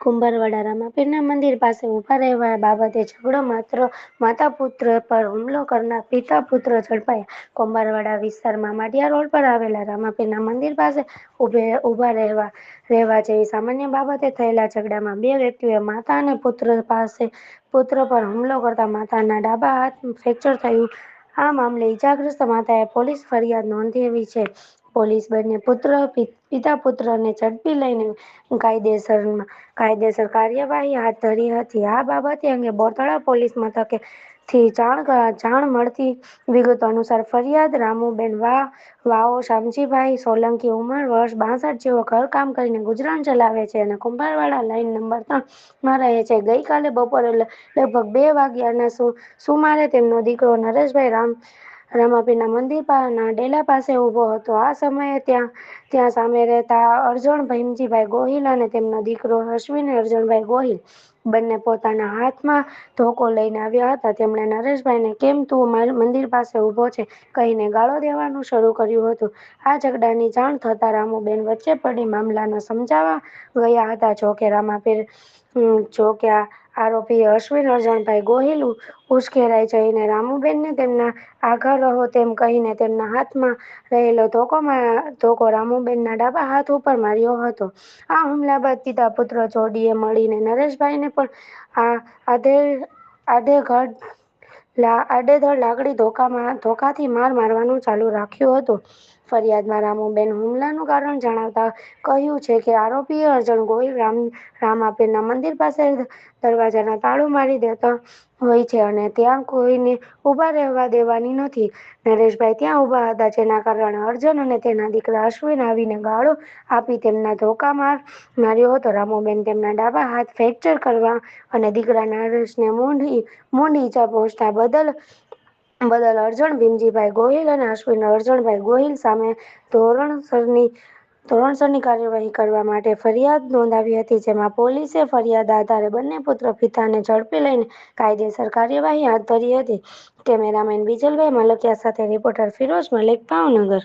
કુંભારવાડા રામાપીરના મંદિર પાસે ઊભા રહેવા બાબતે ઝઘડો માત્ર માતા પુત્ર પર હુમલો કરનાર પિતા પુત્ર ઝડપાયા. કુંભારવાડા વિસ્તારમાં માટિયા રોડ પર આવેલા રામાપીરના મંદિર પાસે ઊભા રહેવા રહેવા જેવી સામાન્ય બાબતે થયેલા ઝઘડામાં બે વ્યક્તિઓએ માતા અને પુત્ર પાસે, પુત્ર પર હુમલો કરતા માતાના ડાબા હાથ ફ્રેક્ચર થયું. આ મામલે ઈજાગ્રસ્ત માતાએ પોલીસ ફરિયાદ નોંધાવી છે. પોલીસ બંને પુત્ર પિતા પુત્રને ઝડપી લઈને કાયદેસરમાં કાયદેસર કાર્યવાહી હાથ ધરી હતી. આ બાબતે અંગે બોરતળા પોલીસ મથકે થી જાણ જાણ મળતી વિગતો અનુસાર ફરિયાદ રામુબેન વા, વાઓ, શામજીભાઈ સોલંકી ઉંમર વર્ષ બાસઠ જેઓ ઘરકામ કરીને ગુજરાન ચલાવે છે અને કુંભારવાડા લાઈન નંબર ત્રણમાં રહે છે. ગઈકાલે બપોરે લગભગ બે વાગ્યાના સુમારે તેમનો દીકરો નરેશભાઈ રામ રામાપીરના મંદિર ના ડેલા પાસે ઊભો હતો. આ સમયે ત્યાં ત્યાં સામે રહેતા અર્જણ ભીમજીભાઈ ગોહિલ અને તેમનો દીકરો અશ્વિન અર્જણભાઈ ગોહિલ બંને પોતાના હાથમાં ધોકો લઈને આવ્યા હતા. તેમણે નરેશભાઈને, કેમ તું મંદિર પાસે ઊભો છે? કહીને ગાળો દેવાનું શરૂ કર્યું હતું. આ ઝઘડાની જાણ થતા રામુબેન વચ્ચે પડી મામલાને સમજાવવા ગયા હતા. જોકે રામાપીર જોકે આરોપી અશ્વિન, અરજણભાઈ ગોહિલ, ઉશ્કેરાઈ જઈને રામુબેનને તેમના આગળ રહો તેમ કહીને તેમના હાથમાં રહેલો ધોકોમાં ધોકો રામુબેનના ડાબા હાથ ઉપર માર્યો હતો. આ હુમલા બાદ પિતા પુત્ર જોડીએ મળીને નરેશભાઈને પણ આ આધે, આધેઘડ આડેધડ લાકડી ધોકામાં, ધોકાથી માર મારવાનું ચાલુ રાખ્યું હતું. ફરિયાદમાં રામુબેન હુમલાનું કારણ જણાવતા કહ્યું છે કે આરોપીએ અર્જણ ગોહિલ રામ, રામાપીરના મંદિર પાસે દરવાજાના તાળું મારી દેતા હોય છે અને ત્યાં કોઈને ઊભા રહેવા દેવાની નથી. નરેશભાઈ ત્યાં ઊભા હતા જેના કારણે અર્જુન અને તેના દીકરા અશ્વિન આવીને ગાળો આપી તેમના ધોકા માર, માર્યો હતો. રામુબેન તેમના ડાબા હાથ ફ્રેક્ચર કરવા અને દીકરા નરેશને મૂંઢી, મૂંઢ ઈજા પહોંચતા બદલ બદલ અર્જણ, ભીમજીભાઈ ગોહિલ અને અશ્વિન અરજણભાઈ ગોહિલ સામે ધોરણસરની ધોરણસરની કાર્યવાહી કરવા માટે ફરિયાદ નોંધાવી હતી, જેમાં પોલીસે ફરિયાદ આધારે બંને પુત્ર પિતાને ઝડપી લઈને કાયદેસર કાર્યવાહી હાથ ધરી હતી. કેમેરામેન બીજલભાઈ મલકિયા સાથે રિપોર્ટર ફિરોઝ મલિક, ભાવનગર.